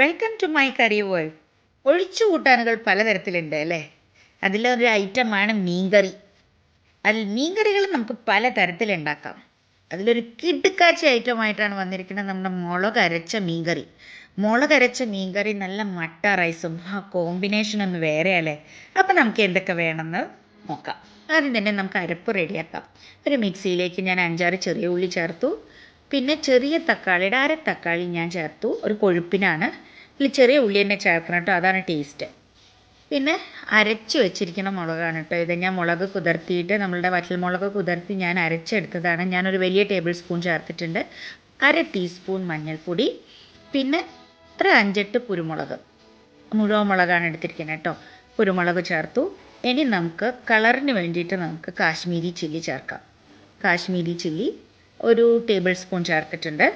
Welcome to my curry world ഒഴിച്ചു കൂട്ടാനുകൾ പലതരത്തിലുണ്ട് അല്ലേ? അതിലൊരു ഐറ്റമാണ് മീൻകറി. അതിൽ മീൻകറികൾ നമുക്ക് പല തരത്തിലുണ്ടാക്കാം അതിലൊരു കിടുക്കാച്ച ഐറ്റമായിട്ടാണ് വന്നിരിക്കുന്നത് നമ്മുടെ മുളക് അരച്ച മീൻകറി. മുളക് അരച്ച മീൻകറി നല്ല മട്ട റൈസും ആ കോമ്പിനേഷൻ ഒന്ന് വേറെ അല്ലേ? അപ്പം നമുക്ക് എന്തൊക്കെ വേണമെന്ന് നോക്കാം. ആദ്യം തന്നെ നമുക്ക് അരപ്പ് റെഡിയാക്കാം. ഒരു മിക്സിയിലേക്ക് ഞാൻ അഞ്ചാറ് ചെറിയ ഉള്ളി ചേർത്തു. പിന്നെ ചെറിയ തക്കാളിയുടെ അര തക്കാളി ഞാൻ ചേർത്തു. ഒരു കൊഴുപ്പിനാണ്. ഇതിൽ ചെറിയ ഉള്ളി തന്നെ ചേർക്കണം കേട്ടോ. അതാണ് ടേസ്റ്റ്. പിന്നെ അരച്ച് വെച്ചിരിക്കുന്ന മുളകാണ് കേട്ടോ ഇത്. ഞാൻ മുളക് കുതിർത്തിയിട്ട് നമ്മളുടെ വറ്റൽമുളക് കുതിർത്തി ഞാൻ അരച്ചെടുത്തതാണ്. ഞാനൊരു വലിയ ടേബിൾ സ്പൂൺ ചേർത്തിട്ടുണ്ട്. അര ടീസ്പൂൺ മഞ്ഞൾപ്പൊടി. പിന്നെ ഒരു അഞ്ചെട്ട് കുരുമുളക്. മുഴുവൻ മുളകാണ് എടുത്തിരിക്കുന്നത് കേട്ടോ. കുരുമുളക് ചേർത്തു. ഇനി നമുക്ക് കളറിന് വേണ്ടിയിട്ട് നമുക്ക് കാശ്മീരി ചില്ലി ചേർക്കാം. കാശ്മീരി ചില്ലി. ഒരു ടേബിൾ സ്പൂൺ ചേർത്തിട്ടുണ്ട്.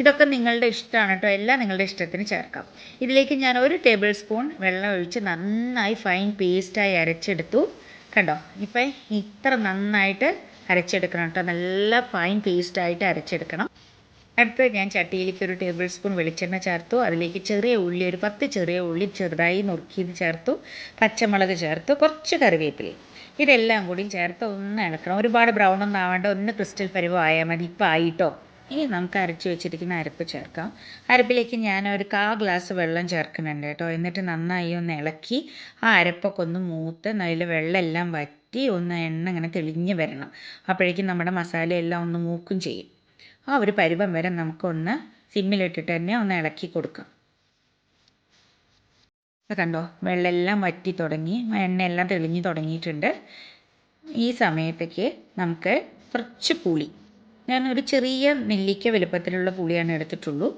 ഇതൊക്കെ നിങ്ങളുടെ ഇഷ്ടമാണ് കേട്ടോ. എല്ലാം നിങ്ങളുടെ ഇഷ്ടത്തിന് ചേർക്കാം. ഇതിലേക്ക് ഞാൻ ഒരു ടേബിൾ സ്പൂൺ വെള്ളം ഒഴിച്ച് നന്നായി ഫൈൻ പേസ്റ്റായി അരച്ചെടുത്തു. കണ്ടോ? ഇപ്പം ഇത്ര നന്നായിട്ട് അരച്ചെടുക്കണം കേട്ടോ. നല്ല ഫൈൻ പേസ്റ്റായിട്ട് അരച്ചെടുക്കണം. അടുത്ത് ഞാൻ ചട്ടിയിലേക്ക് ഒരു ടേബിൾ സ്പൂൺ വെളിച്ചെണ്ണ ചേർത്തു. അതിലേക്ക് ചെറിയ ഉള്ളി ഒരു പത്ത് ചെറിയ ഉള്ളി ചെറുതായി നുറുക്കിയത് ചേർത്തു. പച്ചമുളക് ചേർത്തു. കുറച്ച് കറിവേപ്പില ഇതെല്ലാം കൂടി ചേർത്ത് ഒന്ന് ഇളക്കണം. ഒരുപാട് ബ്രൗൺ ഒന്നും ആവേണ്ട ഒന്ന് ക്രിസ്റ്റൽ പരുവമായാൽ മതി. ഇപ്പം ആയിട്ടോ. ഇനി നമുക്ക് അരച്ച് വെച്ചിരിക്കുന്ന അരപ്പ് ചേർക്കാം. അരപ്പിലേക്ക് ഞാൻ ഒരു കാ ഗ്ലാസ് വെള്ളം ചേർക്കുന്നുണ്ട് കേട്ടോ. എന്നിട്ട് നന്നായി ഒന്ന് ഇളക്കി ആ അരപ്പൊക്കെ ഒന്ന് മൂത്ത് അതിൽ വെള്ളമെല്ലാം വറ്റി ഒന്ന് എണ്ണ ഇങ്ങനെ തെളിഞ്ഞ് വരണം. അപ്പോഴേക്കും നമ്മുടെ മസാല എല്ലാം ഒന്ന് മൂക്കും ചെയ്യും. ആ ഒരു പരുവം വരെ നമുക്കൊന്ന് സിമ്മിലിട്ടിട്ട് തന്നെ ഒന്ന് ഇളക്കി കൊടുക്കാം. കണ്ടോ? വെള്ളമെല്ലാം വറ്റി തുടങ്ങി എണ്ണയെല്ലാം തെളിഞ്ഞു തുടങ്ങിയിട്ടുണ്ട്. ഈ സമയത്തേക്ക് നമുക്ക് കുറച്ച് പുളി. ഞാൻ ഒരു ചെറിയ നെല്ലിക്ക വലുപ്പത്തിലുള്ള പുളിയാണ് എടുത്തിട്ടുള്ളൂ.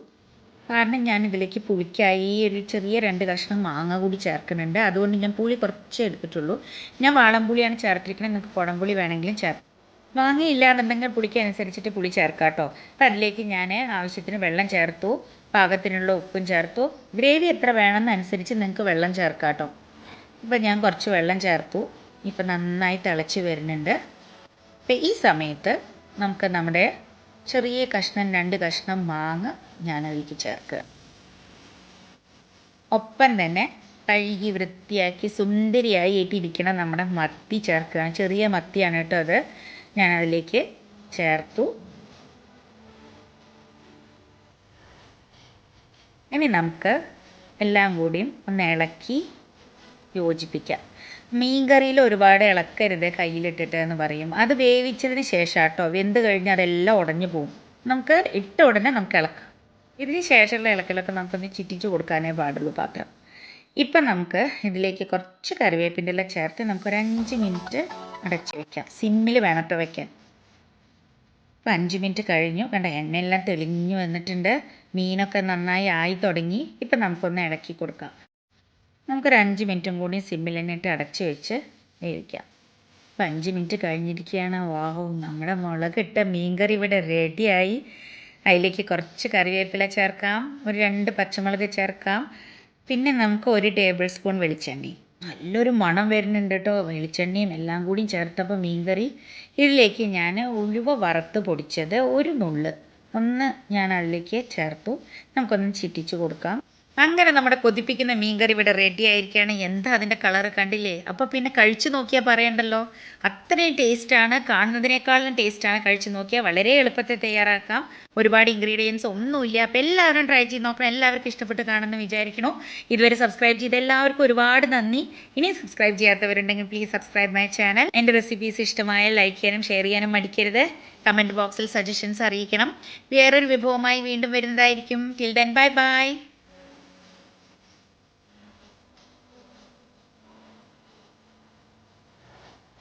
കാരണം ഞാൻ ഇതിലേക്ക് പുളിക്കായി ഒരു ചെറിയ രണ്ട് കഷ്ണം മാങ്ങ കൂടി ചേർക്കുന്നുണ്ട്. അതുകൊണ്ട് ഞാൻ പുളി കുറച്ചേ എടുത്തിട്ടുള്ളൂ. ഞാൻ വാളംപുളിയാണ് ചേർത്തിരിക്കുന്നത്. നിങ്ങൾക്ക് കുടംപുളി വേണമെങ്കിലും ചേർക്കാം. മാങ്ങയില്ല എന്നുണ്ടെങ്കിൽ പുളിക്ക് അനുസരിച്ചിട്ട് പുളി ചേർക്കാം കേട്ടോ. അപ്പം അതിലേക്ക് ഞാൻ ആവശ്യത്തിന് വെള്ളം ചേർത്തു. പാകത്തിനുള്ള ഉപ്പും ചേർത്തു. ഗ്രേവി എത്ര വേണമെന്നനുസരിച്ച് നിങ്ങൾക്ക് വെള്ളം ചേർക്കാം കേട്ടോ. ഇപ്പം ഞാൻ കുറച്ച് വെള്ളം ചേർത്തു. ഇപ്പം നന്നായി തിളച്ച് വരുന്നുണ്ട്. അപ്പം ഈ സമയത്ത് നമുക്ക് നമ്മുടെ ചെറിയ കഷ്ണം രണ്ട് കഷ്ണം മാങ്ങ ഞാൻ അതിലേക്ക് ചേർക്കുക. ഒപ്പം തന്നെ കഴുകി വൃത്തിയാക്കി സുന്ദരിയായി ഏറ്റിരിക്കണം നമ്മുടെ മത്തി ചേർക്കുക ചെറിയ മത്തിയാണ് കേട്ടോ അത്. ഞാൻ അതിലേക്ക് ചേർത്തു. ഇനി നമുക്ക് എല്ലാം കൂടിയും ഒന്ന് ഇളക്കി യോജിപ്പിക്കാം. മീൻ കറിയിൽ ഒരുപാട് ഇളക്കരുത് കയ്യിലിട്ടിട്ട് എന്ന് പറയും. അത് വേവിച്ചതിന് ശേഷം കേട്ടോ വെന്ത് കഴിഞ്ഞാൽ അതെല്ലാം ഉടഞ്ഞു പോകും നമുക്ക് ഇട്ട ഉടനെ നമുക്ക് ഇളക്കാം. ഇതിന് ശേഷമുള്ള ഇളക്കലൊക്കെ നമുക്കൊന്ന് ചിറ്റിച്ച് കൊടുക്കാനേ പാടുള്ളൂ പാത്രം. ഇപ്പം നമുക്ക് ഇതിലേക്ക് കുറച്ച് കറിവേപ്പിന്റെ ചേർത്ത് നമുക്കൊരു അഞ്ച് മിനിറ്റ് അടച്ച് വെക്കാം. സിമ്മിൽ വേണം കേട്ടോ വയ്ക്കാൻ ഇപ്പം അഞ്ച് മിനിറ്റ് കഴിഞ്ഞു. കണ്ട എണ്ണയെല്ലാം തെളിഞ്ഞു വന്നിട്ടുണ്ട്. മീനൊക്കെ നന്നായി ആയി തുടങ്ങി. ഇപ്പം നമുക്കൊന്ന് ഇളക്കി കൊടുക്കാം. നമുക്കൊരു അഞ്ച് മിനിറ്റും കൂടി സിമ്മിൽ തന്നെ അടച്ച് വെച്ച് വേവിക്കാം. ഇപ്പം അഞ്ച് മിനിറ്റ് കഴിഞ്ഞിരിക്കുകയാണ്. വാഹു നമ്മുടെ മുളകിട്ട മീൻകറി ഇവിടെ റെഡിയായി. അതിലേക്ക് കുറച്ച് കറിവേപ്പില ചേർക്കാം. ഒരു രണ്ട് പച്ചമുളക് ചേർക്കാം. പിന്നെ നമുക്ക് ഒരു ടേബിൾ സ്പൂൺ വെളിച്ചെണ്ണ. നല്ലൊരു മണം വരുന്നുണ്ട് കേട്ടോ വെളിച്ചെണ്ണയും എല്ലാം കൂടി ചേർത്തപ്പോൾ മീൻകറി. ഇതിലേക്ക് ഞാൻ ഉലുവ വറുത്ത് പൊടിച്ചത് ഒരു നുള്ള്. ഒന്ന് ഞാൻ അതിലേക്ക് ചേർത്തു. നമുക്കൊന്ന് ചിറ്റിച്ച് കൊടുക്കാം. അങ്ങനെ നമ്മുടെ കൊതിപ്പിക്കുന്ന മീൻകറി ഇവിടെ റെഡി ആയിരിക്കുകയാണ്. എന്താ അതിന്റെ കളറ് കണ്ടില്ലേ? അപ്പോൾ പിന്നെ കഴിച്ചു നോക്കിയാൽ പറയണ്ടല്ലോ. അത്രയും ടേസ്റ്റാണ് കാണുന്നതിനേക്കാളും ടേസ്റ്റാണ് കഴിച്ചു നോക്കിയാൽ വളരെ എളുപ്പത്തിൽ തയ്യാറാക്കാം. ഒരുപാട് ഇൻഗ്രീഡിയൻസ് ഒന്നുമില്ല. അപ്പോൾ എല്ലാവരും ട്രൈ ചെയ്ത് നോക്കണം. എല്ലാവർക്കും ഇഷ്ടപ്പെട്ട് കാണുമെന്ന് വിചാരിക്കണു ഇതുവരെ സബ്സ്ക്രൈബ് ചെയ്ത എല്ലാവർക്കും ഒരുപാട് നന്ദി. ഇനി സബ്സ്ക്രൈബ് ചെയ്യാത്തവരുണ്ടെങ്കിൽ പ്ലീസ് സബ്സ്ക്രൈബ് മൈ ചാനൽ എന്റെ റെസിപ്പീസ് ഇഷ്ടമായ ലൈക്ക് ചെയ്യാനും ഷെയർ ചെയ്യാനും മടിക്കരുത്. കമന്റ് ബോക്സിൽ സജഷൻസ് അറിയിക്കണം. വേറൊരു വിഭവമായി വീണ്ടും വരുന്നതായിരിക്കും. Till then bye bye